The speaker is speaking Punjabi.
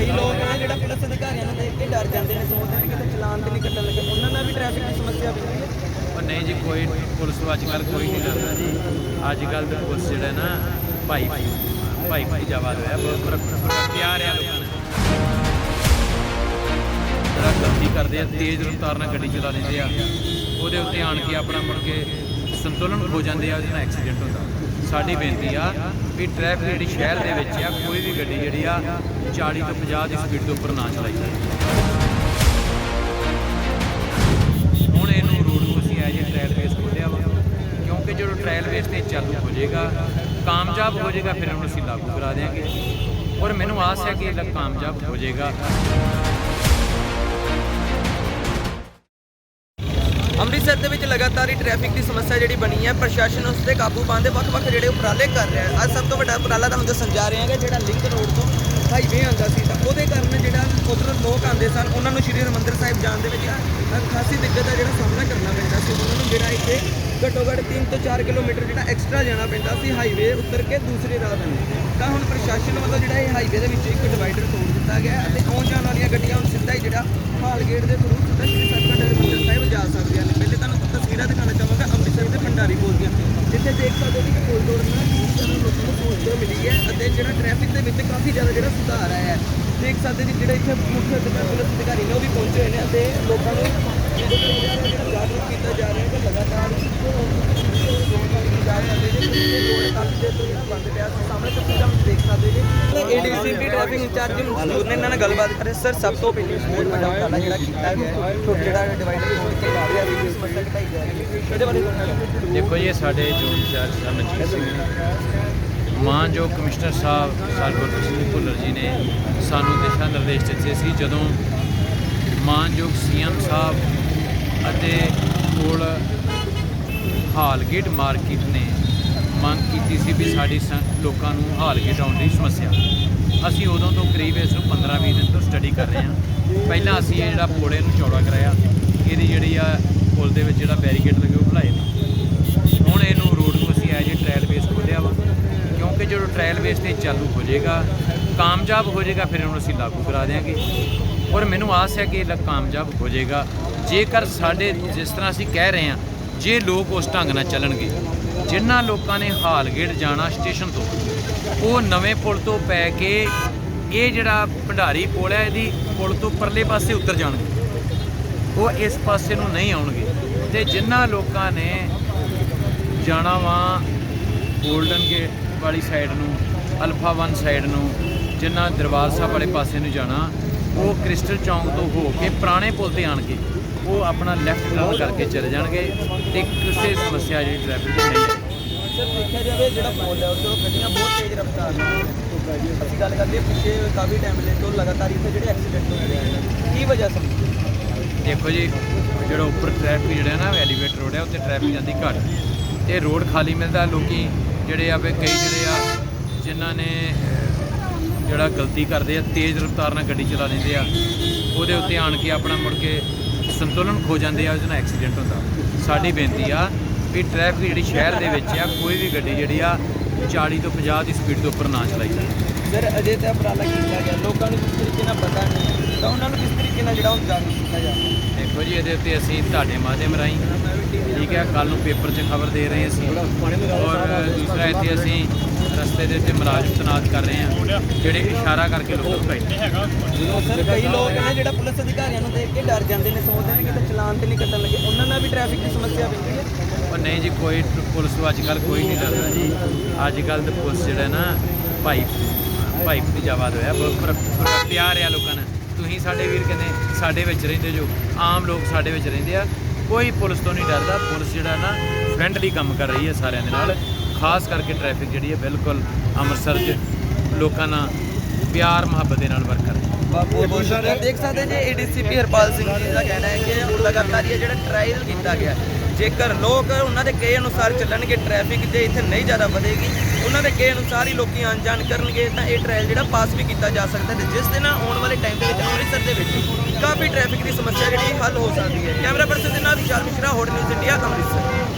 ਕਈ ਲੋਕ ਨੇ ਜਿਹੜਾ ਪੁਲਿਸ ਅਧਿਕਾਰੀਆਂ ਨੂੰ ਦੇਖ ਕੇ ਡਰ ਜਾਂਦੇ ਨੇ, ਸੋਚਦੇ ਨੇ ਕਿ ਚਲਾਨ ਤੇ ਨਹੀਂ ਕੱਟਣ ਲੱਗੇ। ਉਹਨਾਂ ਨਾਲ ਵੀ ਟ੍ਰੈਫਿਕ ਦੀ ਸਮੱਸਿਆ ਪੈਂਦੀ ਹੈ। ਪਰ ਨਹੀਂ ਜੀ, ਕੋਈ ਪੁਲਿਸ ਨੂੰ ਅੱਜ ਕੱਲ ਕੋਈ ਨਹੀਂ ਡਰਦਾ ਜੀ। ਅੱਜ ਕੱਲ ਦਾ ਪੁਲਿਸ ਜਿਹੜਾ ਨਾ, ਭਾਈ ਭਾਈ ਭਾਈ ਜਵਾਦ ਹੋਇਆ ਬਹੁਤ ਪਿਆਰ ਆ ਲੋਕਾਂ ਜਿਹੜਾ ਗਲਤੀ ਕਰਦੇ ਆ, ਤੇਜ਼ ਰਫ਼ਤਾਰ ਨਾਲ ਗੱਡੀ ਚਲਾ ਲੈਂਦੇ ਆ, ਉਹਦੇ ਉੱਤੇ ਆਣ ਕੇ ਆਪਣਾ ਮੁੜ ਕੇ ਸੰਤੁਲਨ ਹੋ ਜਾਂਦੇ ਆ, ਉਹਦੇ ਨਾਲ ਐਕਸੀਡੈਂਟ ਹੁੰਦਾ। ਸਾਡੀ ਬੇਨਤੀ ਆ ਵੀ ਟ੍ਰੈਫਿਕ ਜਿਹੜੀ ਸ਼ਹਿਰ ਦੇ ਵਿੱਚ ਆ, ਕੋਈ ਵੀ ਗੱਡੀ ਜਿਹੜੀ ਆ 40 ਤੋਂ 50 ਦੀ ਸਪੀਡ ਤੋਂ ਉੱਪਰ ਨਾ ਚਲਾਈ ਜਾਵੇ। ਹੁਣ ਇਹਨੂੰ ਰੋਡ ਨੂੰ ਅਸੀਂ ਐਜ ਟ੍ਰਾਇਲ ਬੇਸ ਖੋਲਿਆ ਵਾ, ਕਿਉਂਕਿ ਜਦੋਂ ਟ੍ਰਾਇਲ ਬੇਸ ਤੇ ਚਾਲੂ ਹੋ ਜਾਏਗਾ, ਕਾਮਯਾਬ ਹੋ ਜਾਏਗਾ, ਫਿਰ ਉਹਨੂੰ ਅਸੀਂ ਲਾਗੂ ਕਰਾ ਦੇਵਾਂਗੇ ਔਰ ਮੈਨੂੰ ਆਸ ਹੈ ਕਿ ਇਹ ਕਾਮਯਾਬ ਹੋ ਜਾਏਗਾ। ਅੰਮ੍ਰਿਤਸਰ ਦੇ ਵਿੱਚ ਲਗਾਤਾਰ ਹੀ ਟ੍ਰੈਫਿਕ ਦੀ ਸਮੱਸਿਆ ਜਿਹੜੀ ਬਣੀ ਹੈ, ਪ੍ਰਸ਼ਾਸਨ ਉਸ ਤੇ ਕਾਬੂ ਪਾਉਣ ਦੇ ਵੱਖ-ਵੱਖ ਜਿਹੜੇ ਉਪਰਾਲੇ ਕਰ ਰਿਹਾ ਹੈ। ਅੱਜ ਸਭ ਤੋਂ ਵੱਡਾ ਉਪਰਾਲਾ ਤੁਹਾਨੂੰ ਦੱਸਣ ਜਾ ਰਹੇ ਹਾਂ ਕਿ ਜਿਹੜਾ ਲਿੰਕ ਰੋਡ ਤੋਂ ਹਾਈਵੇ ਆਉਂਦਾ ਸੀ, ਤਾਂ ਉਹਦੇ ਕਾਰਨ ਜਿਹੜਾ ਉਧਰ ਲੋਕ ਆਉਂਦੇ ਸਨ, ਉਹਨਾਂ ਨੂੰ ਸ਼੍ਰੀ ਹਰਿਮੰਦਰ ਸਾਹਿਬ ਜਾਣ ਦੇ ਵਿੱਚ ਖਾਸੀ ਦਿੱਕਤ ਦਾ ਜਿਹੜਾ ਸਾਹਮਣਾ ਕਰਨਾ ਪੈਂਦਾ ਸੀ। ਉਹਨਾਂ ਨੂੰ ਜਿਹੜਾ ਇੱਥੇ ਘੱਟੋ ਘੱਟ 3 ਤੋਂ 4 ਕਿਲੋਮੀਟਰ ਜਿਹੜਾ ਐਕਸਟਰਾ ਜਾਣਾ ਪੈਂਦਾ ਸੀ ਹਾਈਵੇ ਉੱਤਰ ਕੇ ਦੂਸਰੇ ਰਾਹ ਤੋਂ ਤਾਂ ਹੁਣ ਪ੍ਰਸ਼ਾਸਨ ਵੱਲੋਂ ਜਿਹੜਾ ਇਹ ਹਾਈਵੇ ਦੇ ਵਿੱਚ ਇੱਕ ਡਿਵਾਈਡਰ ਤੋੜ ਦਿੱਤਾ ਗਿਆ ਅਤੇ ਆਉਣ ਜਾਣ ਵਾਲੀਆਂ ਗੱਡੀਆਂ ਹੁਣ ਸਿੱਧਾ ਹੀ ਜਿਹੜਾ ਹਾਲ ਗੇਟ ਦੇ ਥਰੂ ਸਿੱਧਾ ਸ਼੍ਰੀ ਸਤਿਗੁਰੂ ਹਰਿਮੰਦਰ ਸਾਹਿਬ ਜਾ ਸਕਦੀਆਂ ਨੇ ਪਹਿਲੇ ਤੁਹਾਨੂੰ ਤਸਵੀਰਾਂ ਦਿਖਾਉਣਾ ਚਾਹਾਂਗਾ ਅੰਮ੍ਰਿਤਸਰ ਦੇ ਭੰਡਾਰੀ ਪੁਲ ਦੀਆਂ ਜਿੱਥੇ ਦੇਖ ਸਕਦੇ ਹੋ ਕਿ ਪੁਲ ਤੋੜਨ ਨਾਲ ਬਹੁਤ ਜ਼ਿਆਦਾ ਲੋਕਾਂ ਨੂੰ ਸਹੂਲਤ ਮਿਲੀ ਹੈ ਅਤੇ ਜਿਹੜਾ ਟ੍ਰੈਫਿਕ ਦੇ ਵਿੱਚ ਕਾਫੀ ਜ਼ਿਆਦਾ ਜਿਹੜਾ ਸੁਧਾਰ ਆਇਆ ਹੈ। ਦੇਖ ਸਕਦੇ ਜੀ ਜਿਹੜੇ ਇੱਥੇ ਮੁੱਖ ਅਧਿਕਾਰੀ, ਪੁਲਿਸ ਅਧਿਕਾਰੀ ਨੇ ਉਹ ਵੀ ਪਹੁੰਚੇ ਹੋਏ ਨੇ ਅਤੇ ਲੋਕਾਂ ਨੂੰ ਇਹਦੇ ਬਾਰੇ ਜਿਹੜਾ ਜਾਗਰੂਕ ਕੀਤਾ ਜਾ ਰਿਹਾ ਹੈ ਕਿ ਲਗਾਤਾਰ ਏਡੀਸੀਪੀ ਟ੍ਰੈਫਿਕ ਇੰਚਾਰਜ ਮਨਸੂਰ ਨੇ ਇਹਨਾਂ ਨਾਲ ਗੱਲਬਾਤ ਕਰੀ ਸਰ, ਸਭ ਤੋਂ ਪਹਿਲੇ ਬਹੁਤ ਵੱਡਾ ਉਪਰਾਲਾ ਜਿਹੜਾ ਕੀਤਾ ਗਿਆ ਜਿਹੜਾ ਡਿਵਾਈਡਰ ਤੋੜ ਕੇ ਲਾ ਰਿਹਾ ਸੀ ਸਮੱਸਿਆ ਘਟਾਈ ਜਾ ਰਹੀ ਹੈ। ਇਹਦੇ ਬਾਰੇ ਦੇਖੋ ਜੀ ਸਾਡੇ ਜੋਨ ਇੰਚਾਰਜ ਸਾਹਿਬ ਸਿੰਘ ਮਾਨਯੋਗ ਕਮਿਸ਼ਨਰ ਸਾਹਿਬ ਸਰਗੁਰ ਸਿੰਘ ਭੁੱਲਰ ਜੀ ਨੇ ਸਾਨੂੰ ਦਿਸ਼ਾ ਨਿਰਦੇਸ਼ ਦਿੱਤੇ ਸੀ, ਜਦੋਂ ਮਾਨਯੋਗ ਸੀਐਮ ਸਾਹਿਬ ਅਤੇ ਕੋਲ ਹਾਲਗੇਟ ਮਾਰਕੀਟ ਨੇ ਮੰਗ ਕੀਤੀ ਸੀ ਵੀ ਸਾਡੀ ਸ- ਲੋਕਾਂ ਨੂੰ ਹਾਲਗੇਟ ਆਉਣ ਦੀ ਸਮੱਸਿਆ। ਅਸੀਂ ਉਦੋਂ ਤੋਂ ਕਰੀਬ ਇਸ ਨੂੰ 15-20 ਦਿਨ ਤੋਂ ਸਟੱਡੀ ਕਰ ਰਹੇ ਹਾਂ। ਪਹਿਲਾਂ ਅਸੀਂ ਇਹ ਜਿਹੜਾ ਪੋੜੇ ਨੂੰ ਚੌੜਾ ਕਰਾਇਆ, ਇਹਦੀ ਜਿਹੜੀ ਆ ਪੁਲ ਦੇ ਵਿੱਚ ਜਿਹੜਾ ਬੈਰੀਕੇਡ ਲੱਗੇ ਉਹ ਭਲਾਏ ਨੇ। ਹੁਣ ਇਹਨੂੰ ਰੋਡ ਨੂੰ ਅਸੀਂ ਐਜ ਟ੍ਰਾਇਲ ਬੇਸ ਖੋਲਿਆ ਵਾ ਕਿਉਂਕਿ ਜਦੋਂ ਟ੍ਰਾਇਲ ਬੇਸ ਤੇ ਚਾਲੂ ਹੋ ਜਾਏਗਾ, ਕਾਮਯਾਬ ਹੋ ਜਾਏਗਾ, ਫਿਰ ਉਹਨੂੰ ਅਸੀਂ ਲਾਗੂ ਕਰਾ ਦੇਵਾਂਗੇ ਔਰ ਮੈਨੂੰ ਆਸ ਹੈ ਕਿ ਇਹ ਕਾਮਯਾਬ ਹੋ ਜਾਏਗਾ। ਜੇਕਰ ਸਾਡੇ ਜਿਸ ਤਰ੍ਹਾਂ ਅਸੀਂ ਕਹਿ ਰਹੇ ਹਾਂ, ਜੇ ਲੋਕ ਉਸ ਢੰਗ ਨਾਲ ਚੱਲਣਗੇ, ਜਿਨ੍ਹਾਂ ਲੋਕਾਂ ਨੇ ਹਾਲਗੇਟ ਜਾਣਾ ਸਟੇਸ਼ਨ ਤੋਂ, ਉਹ ਨਵੇਂ ਪੁਲ ਤੋਂ ਪੈ ਕੇ ਇਹ ਜਿਹੜਾ ਭੰਡਾਰੀ ਪੁਲ ਹੈ, ਇਹਦੀ ਪੁਲ ਤੋਂ ਪਰਲੇ ਪਾਸੇ ਉਤਰ ਜਾਣਗੇ। ਉਹ ਇਸ ਪਾਸੇ ਨੂੰ ਨਹੀਂ ਆਉਣਗੇ। ਤੇ ਜਿਨ੍ਹਾਂ ਲੋਕਾਂ ਨੇ ਜਾਣਾ ਵਾ 골ਡਨ ਗੇਟ ਵਾਲੀ ਸਾਈਡ ਨੂੰ ਅਲਫਾ 1 ਸਾਈਡ ਨੂੰ ਜਿਨ੍ਹਾਂ ਦਰਬਾਰ ਸਾਹਿਬ ਵਾਲੇ ਪਾਸੇ ਨੂੰ ਜਾਣਾ ਉਹ ਕ੍ਰਿਸਟਲ ਚੌਂਕ ਤੋਂ ਹੋ ਕੇ ਪੁਰਾਣੇ ਪੁਲ ਤੇ ਆਣ ਕੇ ਉਹ ਆਪਣਾ ਲੈਫਟ ਟਰਨ ਕਰਕੇ ਚਲੇ ਜਾਣਗੇ ਤੇ ਕਿਸੇ ਸਮੱਸਿਆ ਜਿਹੜੀ ਟ੍ਰੈਫਿਕ ਦੀ ਨਹੀਂ ਹੈ ਸਰ ਦੇਖਿਆ ਜਾਵੇ ਜਿਹੜਾ ਪੁਲ ਹੈ ਉਦੋਂ ਗੱਡੀਆਂ ਬਹੁਤ ਤੇਜ਼ ਰਫ਼ਤਾਰ ਨਾਲ ਅਸੀਂ ਗੱਲ ਕਰਦੇ ਹਾਂ ਪਿੱਛੇ ਕਾਫੀ ਟਾਈਮ ਲੈ ਤੋਂ ਲਗਾਤਾਰ ਇੱਥੇ ਜਿਹੜੇ ਐਕਸੀਡੈਂਟ ਹੋ ਰਹੇ ਹਨ ਕੀ ਵਜ੍ਹਾ ਦੇਖੋ ਜੀ ਜਿਹੜਾ ਉੱਪਰ ਟ੍ਰੈਫਿਕ ਜਿਹੜਾ ਨਾ ਐਲੀਵੇਟਰ ਰੋਡ ਹੈ ਉੱਤੇ ਟ੍ਰੈਫਿਕ ਜਾਂਦੀ ਘੱਟ। ਤੇ ਰੋਡ ਖਾਲੀ ਮਿਲਦਾ ਲੋਕੀ ਜਿਹੜੇ ਆ ਵੀ ਕਈ ਜਿਹੜੇ ਆ ਜਿਨ੍ਹਾਂ ਨੇ ਜਿਹੜਾ ਗਲਤੀ ਕਰਦੇ ਆ ਤੇਜ਼ ਰਫ਼ਤਾਰ ਨਾਲ ਗੱਡੀ ਚਲਾ ਲੈਂਦੇ ਆ ਉਹਦੇ ਉੱਤੇ ਆਣ ਕੇ ਆਪਣਾ ਮੁੜ ਕੇ ਸੰਤੁਲਨ ਖੋ ਜਾਂਦੇ ਆ ਉਹਦੇ ਨਾਲ ਐਕਸੀਡੈਂਟ ਹੁੰਦਾ। ਸਾਡੀ ਬੇਨਤੀ ਆ ਵੀ ਟ੍ਰੈਫਿਕ ਜਿਹੜੀ ਸ਼ਹਿਰ ਦੇ ਵਿੱਚ ਆ ਕੋਈ ਵੀ ਗੱਡੀ ਜਿਹੜੀ ਆ 40 ਤੋਂ 50 ਦੀ ਸਪੀਡ ਤੋਂ ਉੱਪਰ ਨਾ ਚਲਾਈ ਜਾਵੇ। ਸਰ ਅਜੇ ਤਾਂ ਉਪਰਾਲਾ ਕੀਤਾ ਗਿਆ ਲੋਕਾਂ ਨੂੰ ਕਿਸ ਤਰੀਕੇ ਨਾਲ ਪਤਾ ਨਹੀਂ ਤਾਂ ਉਹਨਾਂ ਨੂੰ ਕਿਸ ਤਰੀਕੇ ਨਾਲ ਜਿਹੜਾ ਹੁਣ ਜਾਗਰੂਕ ਕੀਤਾ ਜਾਵੇ ਦੇਖੋ ਜੀ ਇਹਦੇ ਉੱਤੇ ਅਸੀਂ ਤੁਹਾਡੇ ਮਾਧਿਅਮ ਰਾਹੀਂ ਠੀਕ ਹੈ ਕੱਲ ਨੂੰ ਪੇਪਰ 'ਚ ਖਬਰ ਦੇ ਰਹੇ ਅਸੀਂ ਔਰ ਦੂਸਰਾ ਇੱਥੇ ਅਸੀਂ ਰਸਤੇ ਦੇ ਉੱਤੇ ਮੁਲਾਜ਼ਮ ਤੈਨਾਤ ਕਰ ਰਹੇ ਹਾਂ ਜਿਹੜੇ ਇਸ਼ਾਰਾ ਕਰਕੇ ਲੋਕਾਂ ਨੂੰ। ਸਰ ਕਈ ਲੋਕ ਨੇ ਜਿਹੜਾ ਪੁਲਿਸ ਅਧਿਕਾਰੀਆਂ ਨੂੰ ਦੇਖ ਕੇ ਡਰ ਜਾਂਦੇ ਨੇ ਸੋਚਦੇ ਨੇ ਕਿ ਤੇ ਚਲਾਨ ਤੇ ਨਹੀਂ ਕੱਟਣ ਲੱਗੇ। ਉਹਨਾਂ ਨਾਲ ਵੀ ਟ੍ਰੈਫਿਕ ਦੀ ਸਮੱਸਿਆ ਪੈਂਦੀ ਹੈ ਪਰ ਨਹੀਂ ਜੀ ਕੋਈ ਪੁਲਿਸ ਤੋਂ ਅੱਜ ਕੱਲ ਕੋਈ ਨਹੀਂ ਡਰਦਾ ਜੀ। ਅੱਜ ਕੱਲ ਤਾਂ ਪੁਲਿਸ ਜਿਹੜਾ ਨਾ ਭਾਈ ਭਾਈ ਦੀ ਜਵਾਦ ਹੋਇਆ। ਬਹੁਤ ਪਿਆਰ ਆ ਲੋਕਾਂ ਨਾਲ। ਤੁਸੀਂ ਸਾਡੇ ਵੀਰ ਕਹਿੰਦੇ ਸਾਡੇ ਵਿੱਚ ਰਹਿੰਦੇ ਜੋ ਆਮ ਲੋਕ ਸਾਡੇ ਵਿੱਚ ਰਹਿੰਦੇ ਆ। ਕੋਈ ਪੁਲਿਸ ਤੋਂ ਨਹੀਂ ਡਰਦਾ। ਪੁਲਿਸ ਜਿਹੜਾ ਨਾ ਫਰੈਂਡਲੀ ਕੰਮ ਕਰ ਰਹੀ ਹੈ ਸਾਰਿਆਂ ਦੇ ਨਾਲ। ਖਾਸ ਕਰਕੇ ਟ੍ਰੈਫਿਕ ਜਿਹੜੀ ਹੈ ਬਿਲਕੁਲ ਅੰਮ੍ਰਿਤਸਰ 'ਚ ਲੋਕਾਂ ਨਾਲ ਪਿਆਰ ਮੁਹੱਬਤ ਦੇ ਨਾਲ ਵਰਕ ਕਰ ਰਹੀ ਹੈ। ਬਹੁਤ ਬਹੁਤ ਸ਼ੁਕਰੀਆ ਦੇਖ ਸਕਦੇ ਜੇ ਏਡੀਸੀਪੀ ਹਰਪਾਲ ਸਿੰਘ ਜੀ ਦਾ ਕਹਿਣਾ ਹੈ ਕਿ ਲਗਾਤਾਰ ਇਹ ਜਿਹੜਾ ਟ੍ਰਾਇਲ ਕੀਤਾ ਗਿਆ। ਜੇਕਰ ਲੋਕ ਉਹਨਾਂ ਦੇ ਕਹੇ ਅਨੁਸਾਰ ਚੱਲਣਗੇ ਟ੍ਰੈਫਿਕ ਜੇ ਇੱਥੇ ਨਹੀਂ ਜ਼ਿਆਦਾ ਵਧੇਗੀ ਉਹਨਾਂ ਦੇ ਕਹੇ ਅਨੁਸਾਰ ਹੀ ਲੋਕੀ ਅਣਜਾਣ ਕਰਨਗੇ, ਤਾਂ ਇਹ ਟ੍ਰਾਇਲ ਜਿਹੜਾ ਪਾਸ ਵੀ ਕੀਤਾ ਜਾ ਸਕਦਾ ਤੇ ਜਿਸ ਦੇ ਨਾਲ ਆਉਣ ਵਾਲੇ ਟਾਈਮ ਦੇ ਵਿੱਚ ਅੰਮ੍ਰਿਤਸਰ ਦੇ ਵਿੱਚ ਕਾਫੀ ਟ੍ਰੈਫਿਕ ਦੀ ਸਮੱਸਿਆ ਜਿਹੜੀ ਹੱਲ ਹੋ ਸਕਦੀ ਹੈ। ਕੈਮਰਾ ਪਰਸਨ ਦੇ ਨਾਲ Vishal Mishra hot news India Amritsar.